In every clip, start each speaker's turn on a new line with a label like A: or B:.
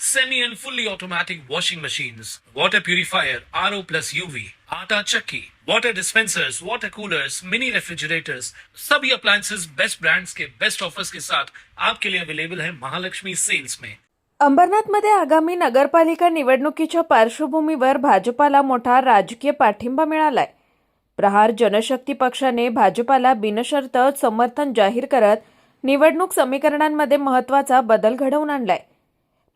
A: semi and fully automatic washing machines, water purifier, RO plus UV, आटा चक्की, water dispensers, water coolers, mini refrigerators, सभी appliances best brands के best offers के साथ आपके लिए अवेलेबल है महालक्ष्मी सेल्स में
B: अंबरनाथमध्ये आगामी नगरपालिका निवडणुकीच्या पार्श्वभूमीवर भाजपाला मोठा राजकीय पाठिंबा मिळालाय. प्रहार जनशक्ती पक्षाने भाजपाला बिनशर्त समर्थन जाहीर करत निवडणूक समीकरणांमध्ये महत्त्वाचा बदल घडवून आणलाय.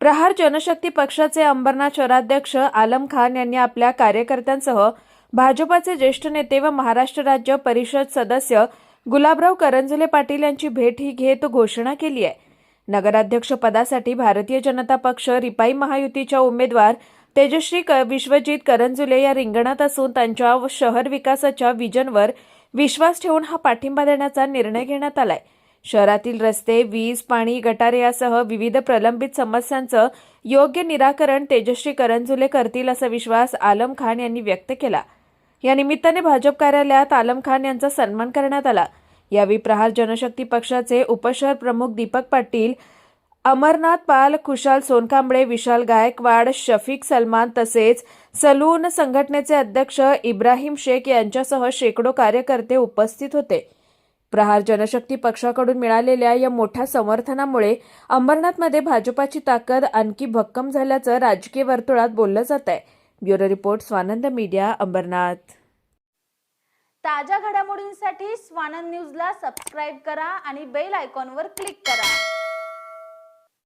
B: प्रहार जनशक्ती पक्षाचे अंबरनाथ शहराध्यक्ष आलम खान यांनी आपल्या कार्यकर्त्यांसह भाजपाचे ज्येष्ठ नेते व महाराष्ट्र राज्य परिषद सदस्य गुलाबराव करंजले पाटील यांची भेट ही घेत घोषणा केली आहे. नगराध्यक्षपदासाठी भारतीय जनता पक्ष रिपाई महायुतीच्या उमेदवार तेजश्री क- विश्वजित करंजुले या रिंगणात असून त्यांच्या व शहर विकासाच्या विजनवर विश्वास ठेवून हा पाठिंबा देण्याचा निर्णय घेण्यात आलाय. शहरातील रस्ते वीज पाणी गटारे यासह विविध प्रलंबित समस्यांचं योग्य निराकरण तेजश्री करंजुले करतील असा विश्वास आलम खान यांनी व्यक्त केला. या निमित्ताने भाजप कार्यालयात आलम खान यांचा सन्मान करण्यात आला. यावेळी प्रहार जनशक्ती पक्षाचे उपशहर प्रमुख दीपक पाटील अमरनाथ पाल खुशाल सोनकांबळे विशाल गायकवाड शफीक सलमान तसेच सलून संघटनेचे अध्यक्ष इब्राहिम शेख यांच्यासह शेकडो कार्यकर्ते उपस्थित होते. प्रहार जनशक्ती पक्षाकडून मिळालेल्या या मोठ्या समर्थनामुळे अंबरनाथमध्ये भाजपाची ताकद आणखी भक्कम झाल्याचं राजकीय वर्तुळात बोललं जात आहे. Bureau report Swanand media Ambarnath.
C: ताज्या घडामोडींसाठी स्वानंद न्यूजला सबस्क्राईब करा आणि बेल आयकॉनवर क्लिक करा.